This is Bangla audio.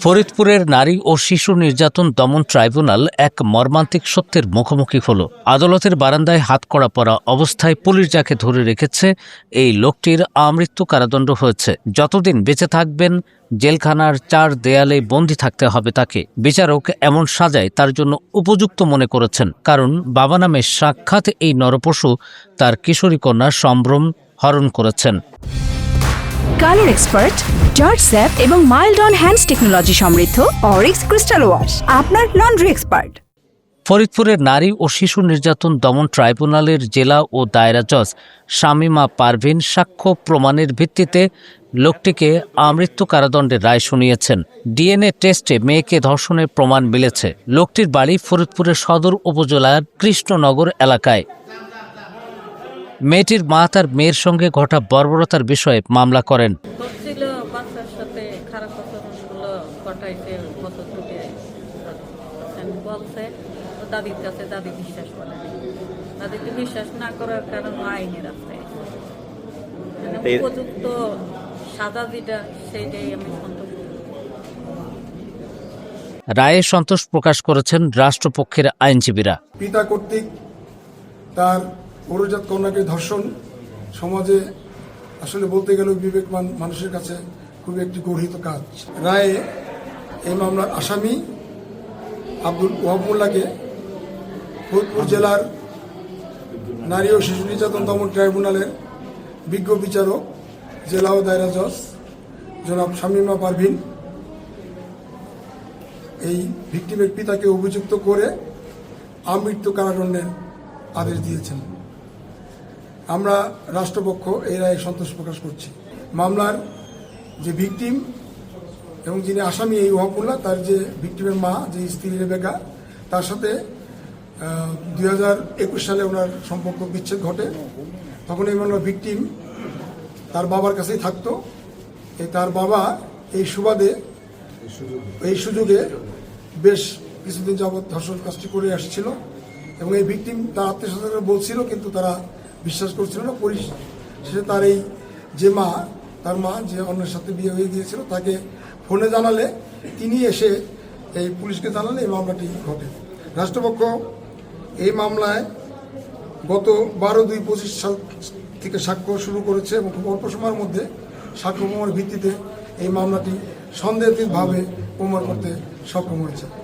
ফরিদপুরের নারী ও শিশু নির্যাতন দমন ট্রাইব্যুনাল এক মর্মান্তিক সত্যের মুখোমুখি হল। আদালতের বারান্দায় হাত হাতকড়া পরা অবস্থায় পুলিশ যাকে ধরে রেখেছে, এই লোকটির আমৃত্যু কারাদণ্ড হয়েছে। যতদিন বেঁচে থাকবেন, জেলখানার চার দেয়ালে বন্দী থাকতে হবে তাকে। বিচারক এমন সাজায় তার জন্য উপযুক্ত মনে করেছেন। কারণ বাবা নামে সাক্ষাৎ এই নরপশু তার কিশোরী কন্যার সম্ভ্রম হরণ করেছেন। কালার এক্সপার্ট জর্জ স্যাপ এবং মাইল্ড অন হ্যান্ডস টেকনোলজি সমৃদ্ধ অরিক্স ক্রিস্টাল ওয়াশ, আপনার লন্ড্রি এক্সপার্ট। ফরিদপুরের নারী ও শিশু নির্যাতন দমন ট্রাইব্যুনালের জেলা ও দায়রা জজ শামিমা পারভিন সাক্ষ্য প্রমাণের ভিত্তিতে লোকটিকে আমৃত্যু কারাদণ্ডের রায় শুনিয়েছেন। ডিএনএ টেস্টে মেয়েকে ধর্ষণের প্রমাণ মিলেছে। লোকটির বাড়ি ফরিদপুরের সদর উপজেলার কৃষ্ণনগর এলাকায়। মেয়েটির মা তার মেয়ের সঙ্গে ঘটা বর্বরতার বিষয়ে মামলা করেন। দাদির কাছে দাদি বিশ্বাস করে বিশ্বাস না করার কারণ আইনি রাস্তায় মানে উপযুক্ত সাজা যেটা সেইটাই আমি সন্তুষ্ট রায়ে সন্তোষ প্রকাশ করেছেন রাষ্ট্রপক্ষের আইনজীবীরা। পিতা কর্তৃক তার পৌরজাত কন্যাকে ধর্ষণ সমাজে আসলে বলতে গেলে বিবেকমান মানুষের কাছে খুবই একটি গর্হিত কাজ। রায়ে এই মামলার আসামি আব্দুল ওয়াবুল্লাহকে ফরিদপুর জেলার নারী ও শিশু নির্যাতন দমন ট্রাইব্যুনালের বিজ্ঞ বিচারক জেলা ও দায়রা জজ জনাব শামীমা পারভিন এই ভিক্টিমের পিতাকে অভিযুক্ত করে আমৃত্যু কারাদণ্ডের আদেশ দিয়েছেন। আমরা রাষ্ট্রপক্ষ এই রায়ে সন্তোষ প্রকাশ করছি। মামলার যে ভিকটিম এবং যিনি আসামি এই ওয়াকুল্লাহ, তার যে ভিকটিমের মা, যে স্ত্রী রেবেকা, তার সাথে দুই হাজার একুশ সালে ওনার সম্পর্ক বিচ্ছেদ ঘটে। তখন এই মামলার ভিকটিম তার বাবার কাছেই থাকতো। এই তার বাবা এই সুবাদে, এই সুযোগে বেশ কিছুদিন যাবৎ ধর্ষণ কাজটি করে আসছিল এবং এই ভিকটিম তার আত্মীয় স্বজনরা বলছিল, কিন্তু তারা বিশ্বাস করছিল না পরিশেষে তার এই যে মা, তার মা যে অন্যের সাথে বিয়ে হয়ে গিয়েছিল, তাকে ফোনে জানালে, তিনি এসে এই পুলিশকে জানালে এই মামলাটি ঘটে। রাষ্ট্রপক্ষ এই মামলায় গত বারো দুই পঁচিশ সাল থেকে সাক্ষ্য শুরু করেছে এবং খুব অল্প সময়ের মধ্যে সাক্ষ্য প্রমাণের ভিত্তিতে এই মামলাটি সন্দেহাতীতভাবে প্রমাণ করতে সক্ষম হয়েছে।